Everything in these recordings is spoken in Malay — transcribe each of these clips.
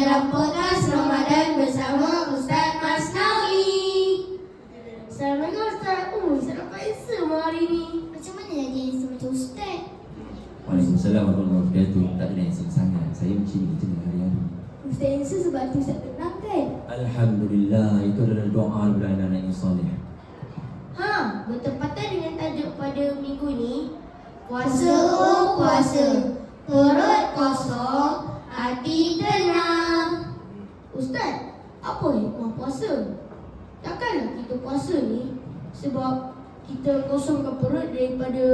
dalam podcast Ramadan bersama Ustaz Masnawi. Assalamualaikum Ustaz. Oh, Ustaz nampak handsome hari ni. Macam mana jadi handsome macam Ustaz? Waalaikumsalam warahmatullahi wabarakatuh. Tak ada yang sangat. Saya macam ni macam ni hari-hari. Ustaz handsome sebab tu Ustaz tenang kan? Alhamdulillah itu adalah doa daripada anak-anak yang soleh. Ha, bertepatan dengan tajuk pada minggu ni. Puasa oh puasa. Perut kosong, hati tenang. Ustaz, apa hikmah puasa? Takkanlah kita puasa ni sebab kita kosongkan perut daripada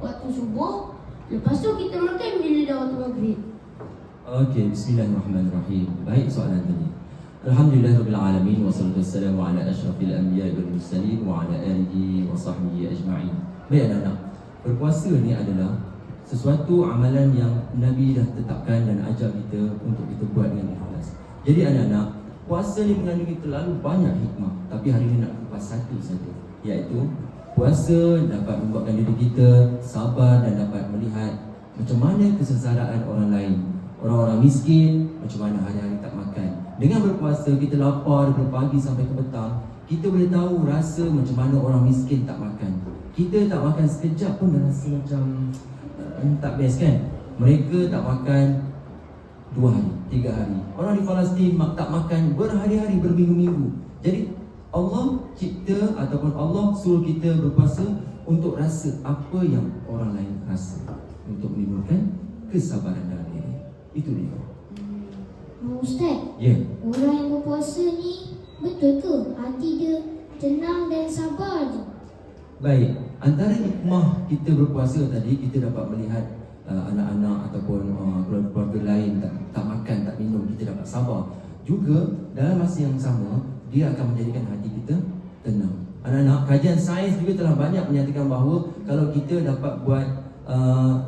waktu subuh Lepas tu kita makan bila dah waktu maghrib Okey, bismillahirrahmanirrahim. Baik soalan tadi. Alhamdulillah rabbil alamin wassalatu wassalamu ala asyrafil anbiya wal mursalin wa ala alihi wa sahbihi ajma'in. Baik anak-anak, berpuasa ni adalah sesuatu amalan yang Nabi dah tetapkan dan ajar kita untuk kita buat dengan ikhlas. Jadi anak-anak, puasa ni mengandungi terlalu banyak hikmah, tapi hari ini nak kupas satu saja, iaitu puasa dapat membuatkan diri kita sabar dan dapat melihat macam mana kesengsaraan orang lain. Orang-orang miskin macam mana hari-hari tak makan. Dengan berpuasa kita lapar dari pagi sampai ke petang, kita boleh tahu rasa macam mana orang miskin tak makan. Kita tak makan sekejap pun dah rasa macam uh, tak best kan? Mereka tak makan dua hari, tiga hari. Orang di Palestin tak makan berhari-hari, berminggu-minggu. Jadi Allah cipta ataupun Allah suruh kita berpuasa untuk rasa apa yang orang lain rasa untuk menimbulkan kesabaran dalam diri. Itu dia. Oh, Ustaz, Ya. orang yang berpuasa ni betul ke hati dia tenang dan sabar je? Baik, antara hikmah kita berpuasa tadi kita dapat melihat uh, anak-anak ataupun uh, keluarga-keluarga lain tak, tak makan, tak minum, kita dapat sabar. Juga dalam masa yang sama dia akan menjadikan hati kita tenang. Anak-anak, kajian sains juga telah banyak menyatakan bahawa kalau kita dapat buat uh,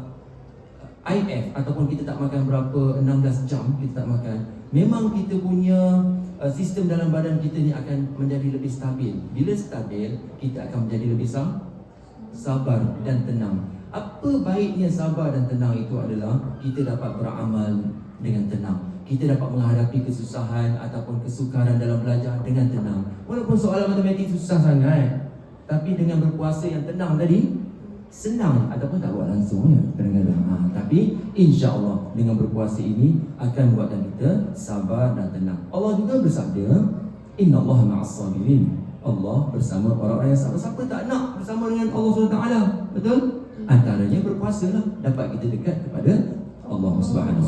IF ataupun kita tak makan berapa 16 jam kita tak makan memang kita punya uh, sistem dalam badan kita ni akan menjadi lebih stabil bila stabil kita akan menjadi lebih sab- sabar dan tenang. Apa baiknya sabar dan tenang itu adalah kita dapat beramal dengan tenang. Kita dapat menghadapi kesusahan ataupun kesukaran dalam belajar dengan tenang. Walaupun soalan matematik susah sangat tapi dengan berpuasa yang tenang tadi senang ataupun tak buat langsung ya kadang-kadang. Ha, tapi insya Allah dengan berpuasa ini akan membuatkan kita sabar dan tenang. Allah juga bersabda Inna Allah ma'as sabirin Allah bersama orang-orang yang sabar siapa tak nak bersama dengan Allah SWT betul? antaranya berpuasa lah dapat kita dekat kepada Allah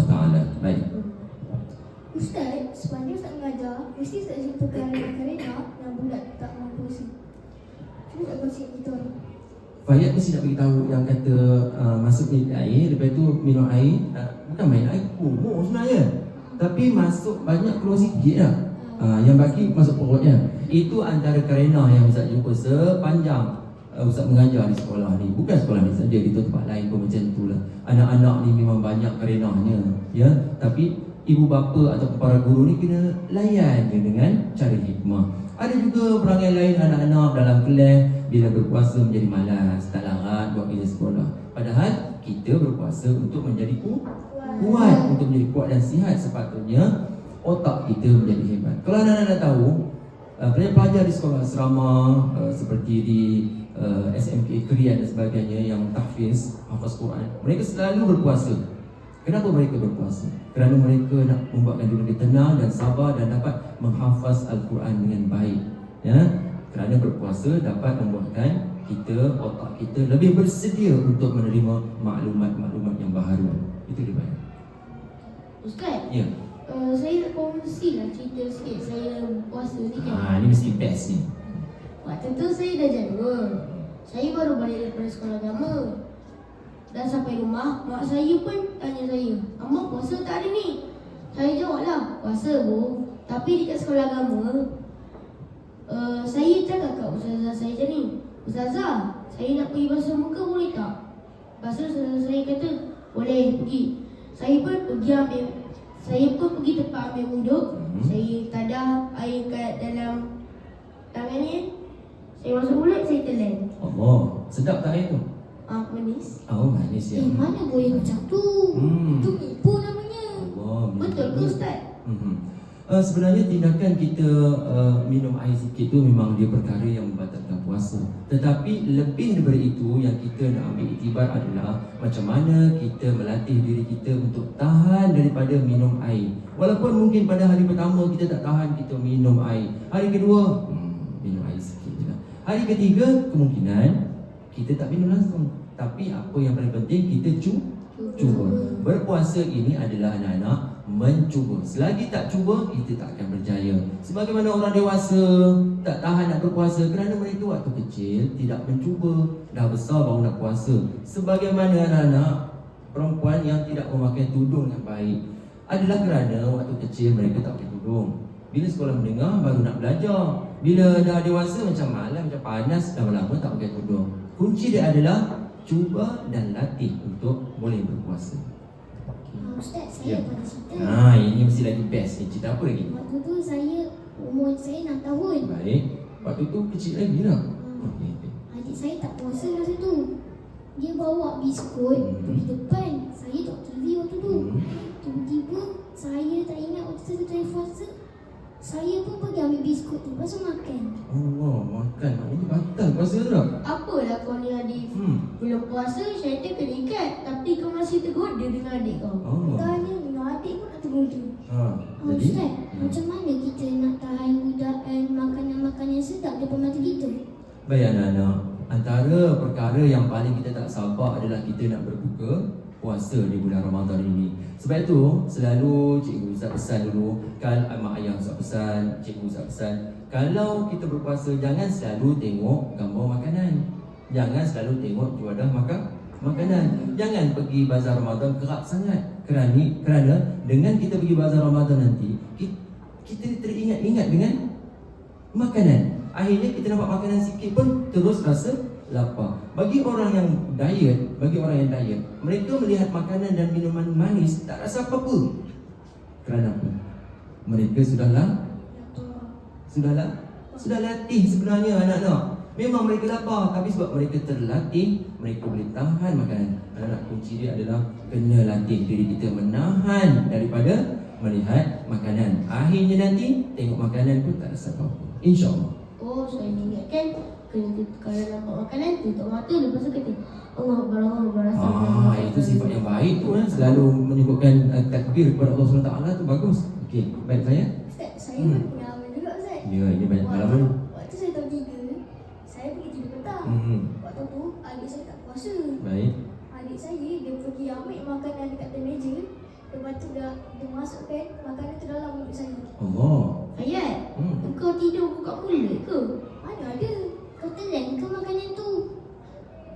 Taala. baik Ustaz, sepanjang Ustaz mengajar Mesti Ustaz ceritakan kerana yang budak tak mampu puasa Cuba tak kongsi kita orang mesti nak beritahu yang kata uh, masuk minum air, lepas tu minum air, uh, bukan main air kumur sebenarnya. Tapi masuk banyak keluar sikit lah. Uh, yang baki masuk perutnya. Itu antara kerana yang Ustaz jumpa sepanjang uh, Ustaz mengajar di sekolah ni. Bukan sekolah ni saja, di tempat lain pun macam tu lah. Anak-anak ni memang banyak kerenahnya. Ya? Tapi ibu bapa atau para guru ni kena layan je dengan cara hikmah. Ada juga perangai lain anak-anak dalam kelas bila berpuasa menjadi malas, tak larat buat kerja sekolah. Padahal kita berpuasa untuk menjadi ku- kuat, untuk menjadi kuat dan sihat sepatutnya otak kita menjadi hebat. Kalau anak-anak nak tahu, uh, pelajar-pelajar di sekolah asrama uh, seperti di uh, SMK Krian dan sebagainya yang tahfiz, hafaz Quran, mereka selalu berpuasa. Kenapa mereka berpuasa? Kerana mereka nak membuatkan diri lebih tenang dan sabar dan dapat menghafaz Al-Quran dengan baik. Ya, kerana berpuasa dapat membuatkan kita otak kita lebih bersedia untuk menerima maklumat-maklumat yang baharu. Itu dia baik. Ustaz, Ya. Uh, saya nak kongsi lah cerita sikit saya puasa ni kan Ha, ini mesti best ni. Waktu tu saya dah jaga Saya baru balik daripada sekolah agama Dan sampai rumah, mak saya pun tanya saya Amma puasa tak hari ni? Saya jawab lah, puasa bu Tapi dekat sekolah agama uh, Saya cakap kat ustazah saya macam ni Ustazah, saya nak pergi basuh muka boleh tak? Lepas tu ustazah saya kata, boleh pergi Saya pun pergi ambil Saya pun pergi tempat ambil wuduk Hmm. Saya tadah air kat dalam tangan ni Saya masuk mulut, saya telan Allah. Sedap tak air tu? Ah, manis. Oh manis ya. Eh, mana boleh macam tu? Hmm. Tu nipu namanya. Allah, Betul ke Ustaz? Hmm. Uh, sebenarnya tindakan kita uh, minum air sikit tu memang dia perkara yang membatalkan puasa. Tetapi lebih daripada itu yang kita nak ambil iktibar adalah macam mana kita melatih diri kita untuk tahan daripada minum air. Walaupun mungkin pada hari pertama kita tak tahan kita minum air. Hari kedua hmm, minum air sikit je lah. Hari ketiga kemungkinan kita tak minum langsung. Tapi apa yang paling penting kita cu cuba. Berpuasa ini adalah anak-anak mencuba. Selagi tak cuba, kita tak akan berjaya. Sebagaimana orang dewasa tak tahan nak berpuasa kerana mereka waktu kecil tidak mencuba. Dah besar baru nak puasa. Sebagaimana anak-anak perempuan yang tidak memakai tudung yang baik adalah kerana waktu kecil mereka tak pakai tudung. Bila sekolah mendengar baru nak belajar. Bila dah dewasa macam malam, macam panas, lama-lama tak pakai tudung. Kunci dia adalah cuba dan latih untuk boleh berpuasa. Ah, Ustaz, Ya. saya pada cerita. Nah, ini mesti lagi best ni. Cerita apa lagi? Waktu tu saya umur saya 6 tahun. Baik. Waktu tu kecil lagi lah. Okey. okey. Adik saya tak puasa masa tu. Dia bawa biskut Hmm. pergi depan. Saya tengok TV waktu tu. Hmm. Tiba-tiba saya tak ingat waktu saya tadi puasa. Saya pun pergi ambil biskut tu. Lepas tu makan. Allah, makan. Ini batal puasa tu tak? Apalah kau ni adik? Hmm. Belum puasa, syaitan kena ikat. Tapi kau masih tergoda dengan adik kau. Oh. Tanya dengan adik pun nak tergoda. Ha. Oh, Jadi? Ustaz, Hmm. macam mana kita nak tahan godaan makanan-makanan yang sedap depan mata kita? Baik anak-anak. Antara perkara yang paling kita tak sabar adalah kita nak berbuka puasa di bulan Ramadan ini. Sebab itu selalu cikgu Ustaz pesan dulu kan mak ayah Ustaz pesan, cikgu Ustaz pesan, kalau kita berpuasa jangan selalu tengok gambar makanan. Jangan selalu tengok juadah makan makanan. Jangan pergi bazar Ramadan kerap sangat. Kerana kerana dengan kita pergi bazar Ramadan nanti kita teringat-ingat dengan makanan. Akhirnya kita dapat makanan sikit pun terus rasa lapar. Bagi orang yang diet, bagi orang yang diet, mereka melihat makanan dan minuman manis tak rasa apa-apa. Kerana apa? Mereka sudahlah sudahlah sudah latih sebenarnya anak-anak. Memang mereka lapar tapi sebab mereka terlatih, mereka boleh tahan makanan. Anak-anak kunci dia adalah kena latih diri kita menahan daripada melihat makanan. Akhirnya nanti tengok makanan pun tak rasa apa-apa. InsyaAllah. Oh, saya ingatkan kena tutup kalau nampak makanan tutup mata lepas tu kata Allah Akbar Allah Akbar Ah, itu sifat yang baik tu kan selalu menyebutkan uh, takbir kepada Allah SWT tu bagus. Okey, baik saya. Ustaz, saya Hmm. pun pengalaman juga Ustaz. Ya, ini banyak pengalaman. Waktu, waktu saya tahun tiga, saya pergi tidur petang. Hmm. Waktu tu, adik saya tak puasa. Baik. Adik saya, dia pergi ambil makanan dekat meja. Lepas tu dah, dia masukkan makanan tu dalam mulut saya. Allah. Mulut ke? Mana ada? Kau telan ke makanan tu?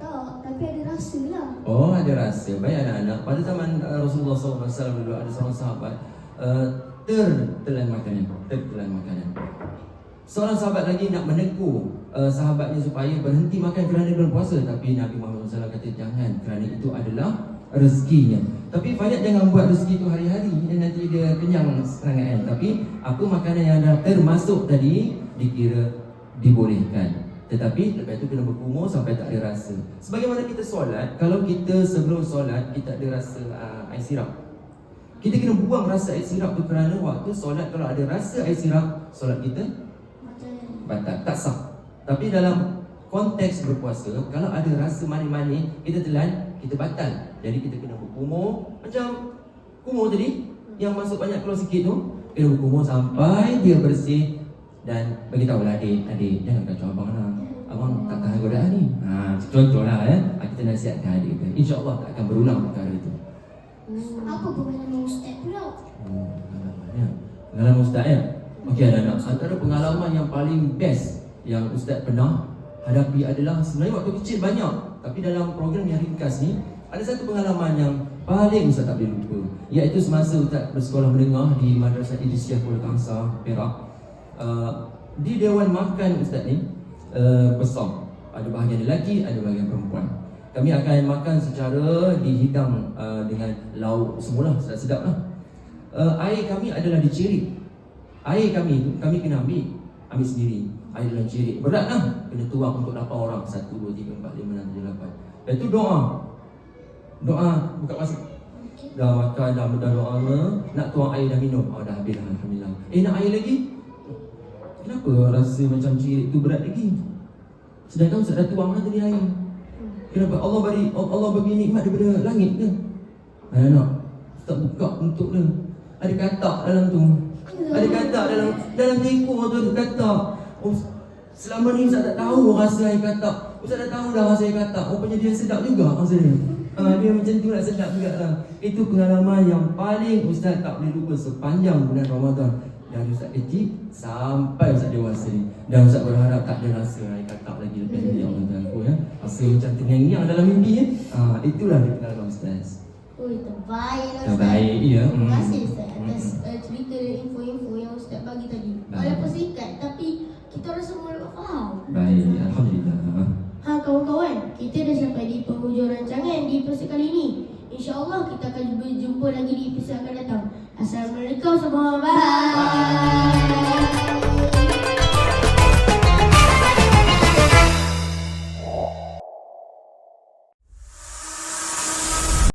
Tak, tapi ada rasa lah. Oh, ada rasa. Baik anak-anak. Pada zaman uh, Rasulullah SAW dulu ada seorang sahabat uh, tertelan makanan, tertelan makanan. Seorang sahabat lagi nak menegur uh, sahabatnya supaya berhenti makan kerana bulan puasa tapi Nabi Muhammad SAW kata jangan kerana itu adalah rezekinya. Tapi banyak jangan buat rezeki itu hari-hari dan nanti dia kenyang sangat kan. Tapi apa makanan yang dah termasuk tadi dikira dibolehkan. Tetapi lepas itu kena berkumur sampai tak ada rasa. Sebagaimana kita solat, kalau kita sebelum solat kita ada rasa uh, air sirap. Kita kena buang rasa air sirap tu kerana waktu solat kalau ada rasa air sirap, solat kita batal, tak sah. Tapi dalam konteks berpuasa, kalau ada rasa manis-manis, kita telan, kita batal. Jadi kita kena berkumur macam kumur tadi yang masuk banyak keluar sikit tu, kena berkumur sampai dia bersih dan bagi tahu lah adik, adik jangan kacau abang lah. Abang tak tahan godaan ni. Ha, contoh lah eh. Ha, Kita nasihatkan adik kita. InsyaAllah tak akan berulang perkara itu. apa pengalaman Ustaz pula? Oh, pengalaman. Pengalaman Ustaz ya. Okey anak-anak, antara pengalaman yang paling best yang Ustaz pernah hadapi adalah sebenarnya waktu kecil banyak. Tapi dalam program yang ringkas ni, ada satu pengalaman yang paling Ustaz tak boleh lupa. Iaitu semasa Ustaz bersekolah menengah di Madrasah Idrisiah Kuala Kangsar, Perak. Uh, di Dewan Makan Ustaz ni, uh, besar. Ada bahagian lelaki, ada bahagian perempuan. Kami akan makan secara dihidang uh, dengan lauk semula sedap-sedap lah. Uh, air kami adalah dicerik. Air kami kami kena ambil, ambil sendiri. Air dalam cerik. Berat lah. Kena tuang untuk 8 orang. 1, 2, 3, 4, 5, 6, 7, Lepas tu doa. Doa buka masa. Dah makan, dah, dah doa Nak tuang air dah minum Oh dah habis dah Alhamdulillah Eh nak air lagi? Kenapa rasa macam cirit tu berat lagi? Sedangkan Ustaz dah tuang tadi air Kenapa? Allah bagi Allah bagi nikmat daripada langit ke? Ada nak? Ustaz buka untuk dia. Ada katak dalam tu. Ada katak dalam Dalam teko tu ada katak. Oh, Selama ni Ustaz tak tahu rasa air katak. Ustaz dah tahu dah rasa air katak. Rupanya dia sedap juga rasa dia. Ha, Dia macam tu nak sedap juga lah. Itu pengalaman yang paling Ustaz tak boleh lupa sepanjang bulan Ramadan dari Ustaz kecil sampai Ustaz dewasa ni Dan Ustaz berharap tak ada rasa air katak lagi lepas ni Allah Ta'ala aku ya Rasa macam terngiang-ngiang dalam mimpi ya ha, Itulah dia pengalaman Ustaz Ui, terbaik lah Ustaz. Terbaik ya Terima Hmm. kasih Ustaz atas Hmm. uh, cerita info-info yang Ustaz bagi tadi. Walaupun singkat tapi kita rasa mula faham. Baik, Alhamdulillah Ha kawan-kawan, kita dah sampai di penghujung rancangan di episod kali ini. InsyaAllah kita akan berjumpa lagi di episod akan datang. Assalamualaikum semua. Bye.